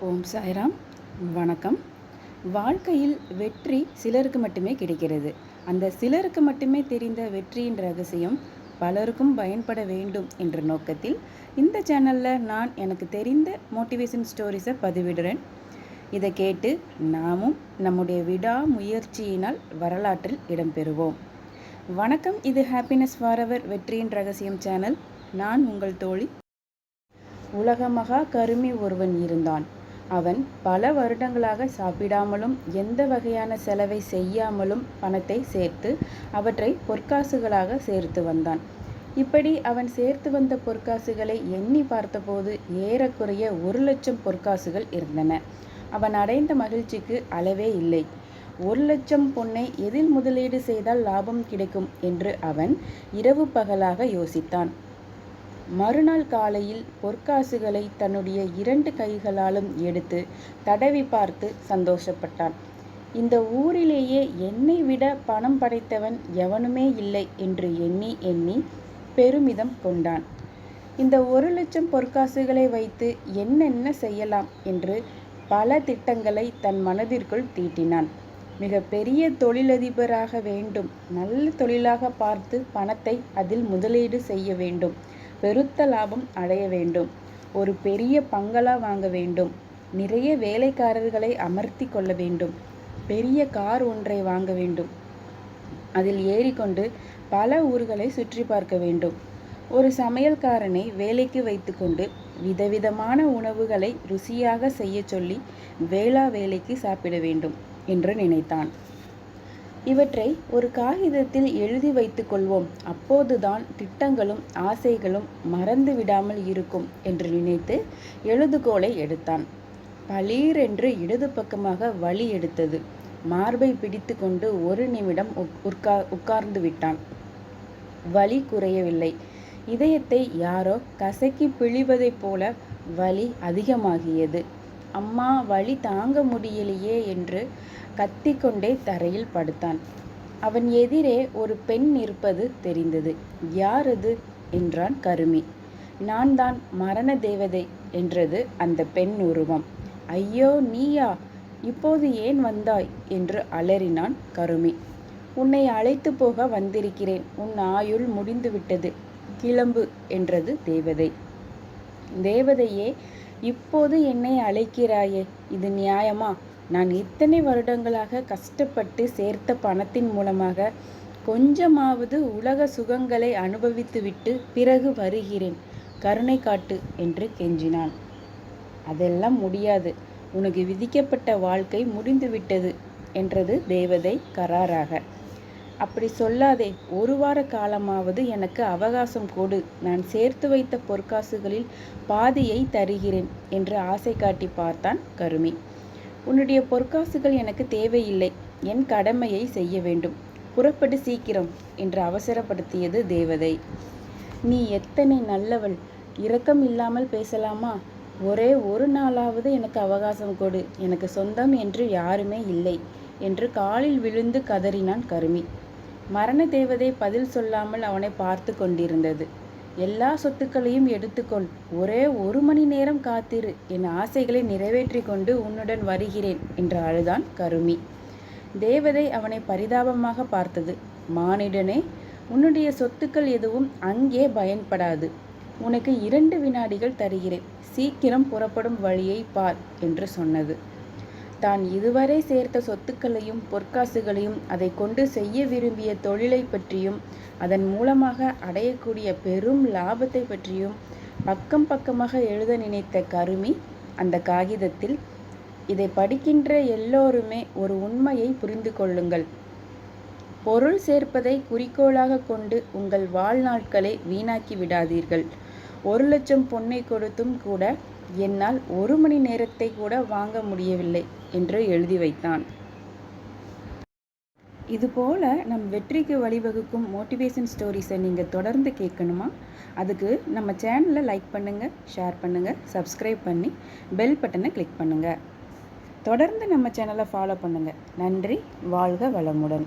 ஓம் சாய்ராம். வணக்கம். வாழ்க்கையில் வெற்றி சிலருக்கு மட்டுமே கிடைக்கிறது. அந்த சிலருக்கு மட்டுமே தெரிந்த வெற்றியின் ரகசியம் பலருக்கும் பயன்பட வேண்டும் என்ற நோக்கத்தில் இந்த சேனலில் நான் எனக்கு தெரிந்த மோட்டிவேஷன் ஸ்டோரிஸை பதிவிடுறேன். இதை கேட்டு நாமும் நம்முடைய விடா முயற்சியினால் வரலாற்றில் இடம்பெறுவோம். வணக்கம். இது ஹாப்பினஸ் ஃபாரவர் வெற்றியின் ரகசியம் சேனல். நான் உங்கள் தோழி. உலகமகா கருமி ஒருவன் இருந்தான். அவன் பல வருடங்களாக சாப்பிடாமலும் எந்த வகையான செலவை செய்யாமலும் பணத்தை சேர்த்து அவற்றை பொற்காசுகளாக சேர்த்து வந்தான். இப்படி அவன் சேர்த்து வந்த பொற்காசுகளை எண்ணி பார்த்தபோது ஏறக்குறைய ஒரு லட்சம் பொற்காசுகள் இருந்தன. அவன் அடைந்த மகிழ்ச்சிக்கு அளவே இல்லை. ஒரு லட்சம் பொன்னை எதில் முதலீடு செய்தால் லாபம் கிடைக்கும்? என்று அவன் இரவு பகலாக யோசித்தான். மறுநாள் காலையில் பொற்காசுகளை தன்னுடைய இரண்டு கைகளாலும் எடுத்து தடவி பார்த்து சந்தோஷப்பட்டான். இந்த ஊரிலேயே என்னை விட பணம் படைத்தவன் எவனுமே இல்லை என்று எண்ணி எண்ணி பெருமிதம் கொண்டான். இந்த ஒரு லட்சம் பொற்காசுகளை வைத்து என்னென்ன செய்யலாம் என்று பல திட்டங்களை தன் மனதிற்குள் தீட்டினான். மிக பெரிய தொழிலதிபராக வேண்டும். நல்ல தொழிலாக பார்த்து பணத்தை அதில் முதலீடு செய்ய வேண்டும். பெருத்த லாபம் அடைய வேண்டும். ஒரு பெரிய பங்களா வாங்க வேண்டும். நிறைய வேலைக்காரர்களை அமர்த்தி கொள்ள வேண்டும். பெரிய கார் ஒன்றை வாங்க வேண்டும். அதில் ஏறிக்கொண்டு பல ஊர்களை சுற்றி பார்க்க வேண்டும். ஒரு சமையல்காரனை வேலைக்கு வைத்துக்கொண்டு விதவிதமான உணவுகளை ருசியாக செய்ய சொல்லி வேளா வேலைக்கு சாப்பிட வேண்டும் என்று நினைத்தான். இவற்றை ஒரு காகிதத்தில் எழுதி வைத்துக் கொள்வோம். அப்போதுதான் திட்டங்களும் ஆசைகளும் மறந்து விடாமல் இருக்கும் என்று நினைத்து எழுதுகோலை எடுத்தான். பளீரென்று இடது பக்கமாக வழி எடுத்தது. மார்பை பிடித்து கொண்டு ஒரு நிமிடம் உட்கா உட்கார்ந்து விட்டான். வலி குறையவில்லை. இதயத்தை யாரோ கசக்கி பிழிவதைப் போல வலி அதிகமாகியது. அம்மா வழி தாங்க முடியலையே என்று கத்திக்கொண்டே தரையில் படுத்தான். அவன் எதிரே ஒரு பெண் இருப்பது தெரிந்தது. யார் அது? என்றான் கருமி. நான் தான் மரண தேவதை என்றது அந்த பெண் உருவம். ஐயோ நீயா? இப்போது ஏன் வந்தாய்? என்று அலறினான் கருமி. உன்னை அழைத்து போக வந்திருக்கிறேன். உன் ஆயுள் முடிந்துவிட்டது. கிளம்பு என்றது தேவதை. தேவதையே இப்போது என்னை அழைக்கிறாயே இது நியாயமா? நான் இத்தனை வருடங்களாக கஷ்டப்பட்டு சேர்த்த பணத்தின் மூலமாக கொஞ்சமாவது உலக சுகங்களை அனுபவித்துவிட்டு பிறகு வருகிறேன். கருணை காட்டு என்று கெஞ்சினான். அதெல்லாம் முடியாது. உனக்கு விதிக்கப்பட்ட வாழ்க்கை முடிந்துவிட்டது என்றது தேவதை கராராக. அப்படி சொல்லாதே ஒரு வார காலமாவது எனக்கு அவகாசம் கொடு. நான் சேர்த்து வைத்த பொற்காசுகளில் பாதியை தருகிறேன் என்று ஆசை காட்டி பார்த்தான் கருமி. உன்னுடைய பொற்காசுகள் எனக்கு தேவையில்லை. என் கடமையை செய்ய வேண்டும். புறப்படு சீக்கிரம் என்று அவசரப்படுத்தியது தேவதை. நீ எத்தனை நல்லவள். இரக்கம் இல்லாமல் பேசலாமா? ஒரே ஒரு நாளாவது எனக்கு அவகாசம் கொடு. எனக்கு சொந்தம் என்று யாருமே இல்லை என்று காலில் விழுந்து கதறினான் கருமி. மரண தேவதை பதில் சொல்லாமல் அவனை பார்த்து கொண்டிருந்தது. எல்லா சொத்துக்களையும் எடுத்துக்கொள். ஒரே ஒரு மணி நேரம் காத்திரு. என் ஆசைகளை நிறைவேற்றி கொண்டு உன்னுடன் வருகிறேன் என்று அழுதான் கருமி. தேவதை அவனை பரிதாபமாக பார்த்தது. மானிடனே உன்னுடைய சொத்துக்கள் எதுவும் அங்கே பயன்படாது. உனக்கு இரண்டு வினாடிகள் தருகிறேன். சீக்கிரம் புறப்படும் வழியை பார் என்று சொன்னது. தான் இதுவரை சேர்த்த சொத்துக்களையும் பொற்காசுகளையும் அதை கொண்டு செய்ய விரும்பிய தொழிலை பற்றியும் அதன் மூலமாக அடையக்கூடிய பெரும் லாபத்தை பற்றியும் பக்கம் பக்கமாக எழுத நினைத்த கருமி அந்த காகிதத்தில் இதை படிக்கின்ற எல்லோருமே ஒரு உண்மையை புரிந்து கொள்ளுங்கள். பொருள் சேர்ப்பதை குறிக்கோளாக கொண்டு உங்கள் வாழ்நாட்களை வீணாக்கி விடாதீர்கள். ஒரு லட்சம் பொன்னை கொடுத்தும் கூட என்னால் ஒரு மணி நேரத்தை கூட வாங்க முடியவில்லை. என்று எழுதி வைத்தான். இதுபோல் நம் வெற்றிக்கு வழிவகுக்கும் மோட்டிவேஷன் ஸ்டோரிஸை நீங்கள் தொடர்ந்து கேட்கணுமா? அதுக்கு நம்ம சேனலை லைக் பண்ணுங்கள் ஷேர் பண்ணுங்கள் சப்ஸ்கிரைப் பண்ணி பெல் பட்டனை கிளிக் பண்ணுங்கள் தொடர்ந்து நம்ம சேனலை ஃபாலோ பண்ணுங்கள் நன்றி வாழ்க வளமுடன்.